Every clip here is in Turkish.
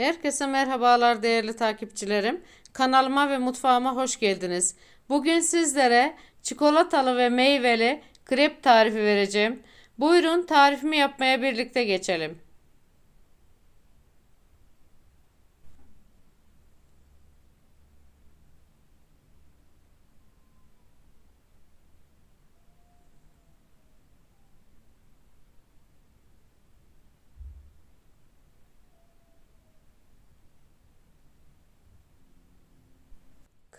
Herkese merhabalar değerli takipçilerim. Kanalıma ve mutfağıma hoş geldiniz. Bugün sizlere çikolatalı ve meyveli krep tarifi vereceğim. Buyurun tarifimi yapmaya birlikte geçelim.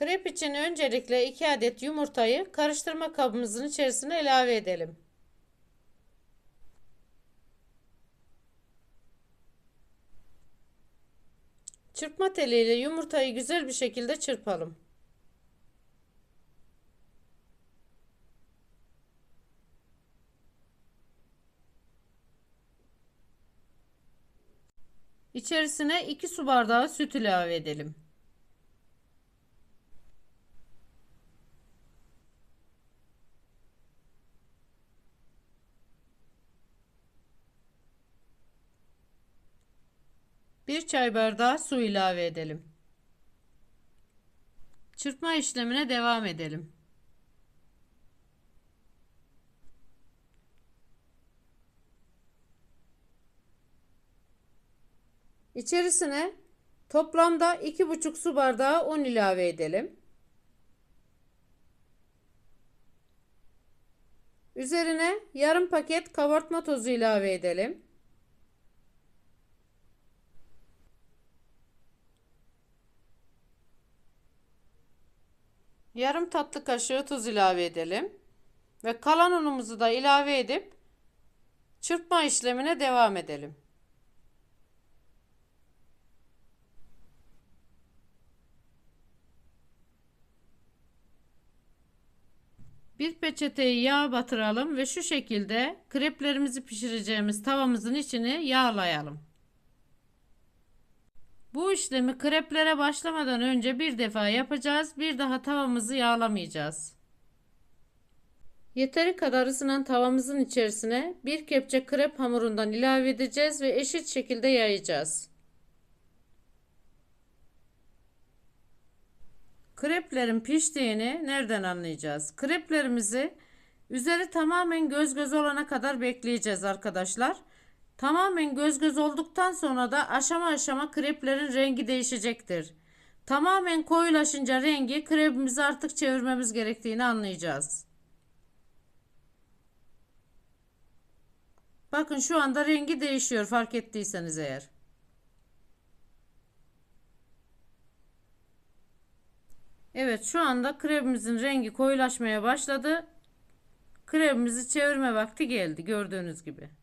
Krep için öncelikle 2 adet yumurtayı karıştırma kabımızın içerisine ilave edelim. Çırpma teliyle yumurtayı güzel bir şekilde çırpalım. İçerisine 2 su bardağı süt ilave edelim. Bir çay bardağı su ilave edelim. Çırpma işlemine devam edelim. İçerisine toplamda 2,5 su bardağı un ilave edelim. Üzerine yarım paket kabartma tozu ilave edelim. Yarım tatlı kaşığı tuz ilave edelim. Ve kalan unumuzu da ilave edip çırpma işlemine devam edelim. Bir peçeteyi yağ batıralım ve şu şekilde kreplerimizi pişireceğimiz tavamızın içini yağlayalım. Bu işlemi kreplere başlamadan önce bir defa yapacağız. Bir daha tavamızı yağlamayacağız. Yeteri kadar ısınan tavamızın içerisine bir kepçe krep hamurundan ilave edeceğiz ve eşit şekilde yayacağız. Kreplerin piştiğini nereden anlayacağız? Kreplerimizi üzeri tamamen göz göz olana kadar bekleyeceğiz arkadaşlar. Tamamen göz göz olduktan sonra da aşama aşama kreplerin rengi değişecektir. Tamamen koyulaşınca rengi krepimizi artık çevirmemiz gerektiğini anlayacağız. Bakın şu anda rengi değişiyor fark ettiyseniz eğer. Evet şu anda krepimizin rengi koyulaşmaya başladı. Krepimizi çevirme vakti geldi gördüğünüz gibi.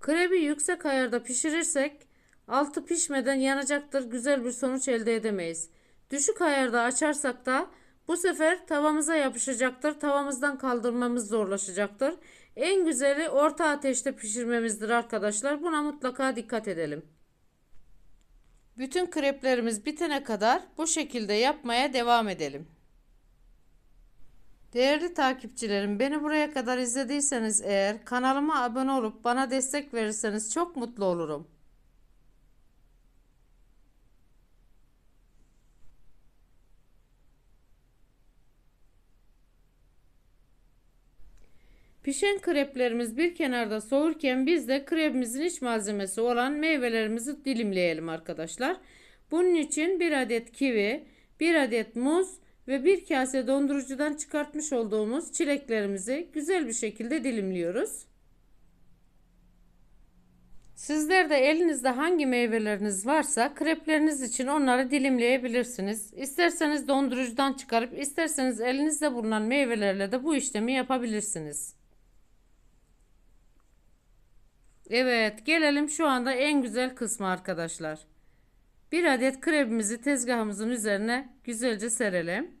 Krebi yüksek ayarda pişirirsek altı pişmeden yanacaktır. Güzel bir sonuç elde edemeyiz. Düşük ayarda açarsak da bu sefer tavamıza yapışacaktır. Tavamızdan kaldırmamız zorlaşacaktır. En güzeli orta ateşte pişirmemizdir arkadaşlar. Buna mutlaka dikkat edelim. Bütün kreplerimiz bitene kadar bu şekilde yapmaya devam edelim. Değerli takipçilerim beni buraya kadar izlediyseniz eğer kanalıma abone olup bana destek verirseniz çok mutlu olurum. Pişen kreplerimiz bir kenarda soğurken biz de krepimizin iç malzemesi olan meyvelerimizi dilimleyelim arkadaşlar. Bunun için bir adet kivi, bir adet muz ve bir kase dondurucudan çıkartmış olduğumuz çileklerimizi güzel bir şekilde dilimliyoruz. Sizler de elinizde hangi meyveleriniz varsa krepleriniz için onları dilimleyebilirsiniz. İsterseniz dondurucudan çıkarıp isterseniz elinizde bulunan meyvelerle de bu işlemi yapabilirsiniz. Evet gelelim şu anda en güzel kısmı arkadaşlar. Bir adet krepimizi tezgahımızın üzerine güzelce serelim.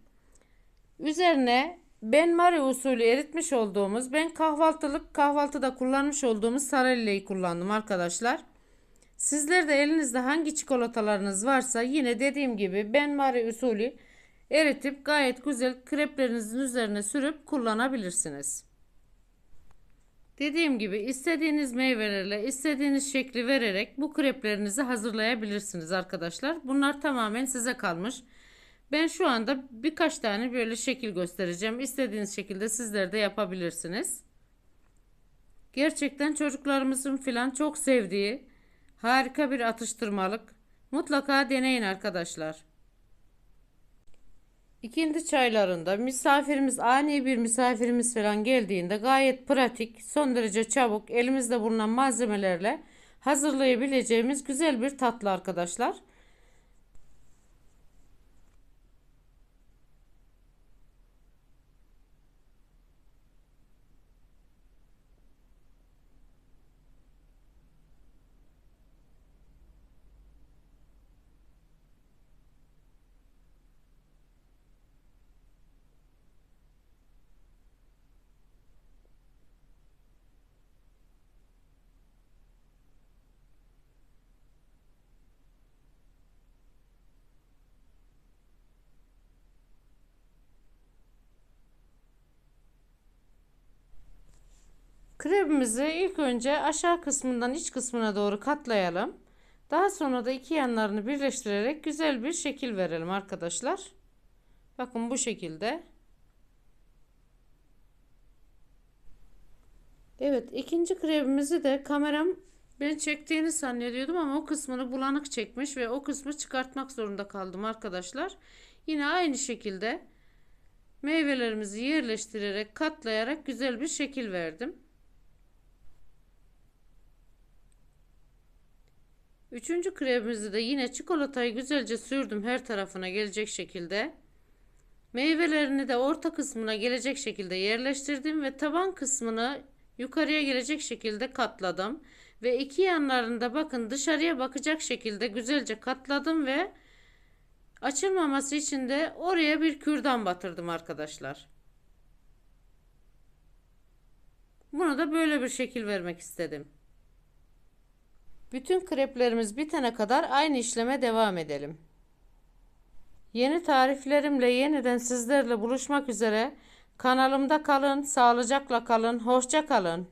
Üzerine ben Mari usulü eritmiş olduğumuz, ben kahvaltılık kahvaltıda kullanmış olduğumuz sarelleyi kullandım arkadaşlar. Sizler de elinizde hangi çikolatalarınız varsa yine dediğim gibi ben Mari usulü eritip gayet güzel kreplerinizin üzerine sürüp kullanabilirsiniz. Dediğim gibi istediğiniz meyvelerle istediğiniz şekli vererek bu kreplerinizi hazırlayabilirsiniz arkadaşlar. Bunlar tamamen size kalmış. Ben şu anda birkaç tane böyle şekil göstereceğim. İstediğiniz şekilde sizler de yapabilirsiniz. Gerçekten çocuklarımızın filan çok sevdiği harika bir atıştırmalık. Mutlaka deneyin arkadaşlar. İkindi çaylarında misafirimiz ani bir misafirimiz falan geldiğinde gayet pratik, son derece çabuk elimizde bulunan malzemelerle hazırlayabileceğimiz güzel bir tatlı arkadaşlar. Krepimizi ilk önce aşağı kısmından iç kısmına doğru katlayalım. Daha sonra da iki yanlarını birleştirerek güzel bir şekil verelim arkadaşlar. Bakın bu şekilde. Evet ikinci krepimizi de kameram ben çektiğini zannediyordum ama o kısmını bulanık çekmiş ve o kısmı çıkartmak zorunda kaldım arkadaşlar. Yine aynı şekilde meyvelerimizi yerleştirerek katlayarak güzel bir şekil verdim. Üçüncü kremimizi de yine çikolatayı güzelce sürdüm her tarafına gelecek şekilde. Meyvelerini de orta kısmına gelecek şekilde yerleştirdim ve taban kısmını yukarıya gelecek şekilde katladım. Ve iki yanlarında bakın dışarıya bakacak şekilde güzelce katladım ve açılmaması için de oraya bir kürdan batırdım arkadaşlar. Bunu da böyle bir şekil vermek istedim. Bütün kreplerimiz bitene kadar aynı işleme devam edelim. Yeni tariflerimle yeniden sizlerle buluşmak üzere. Kanalımda kalın, sağlıcakla kalın, hoşça kalın.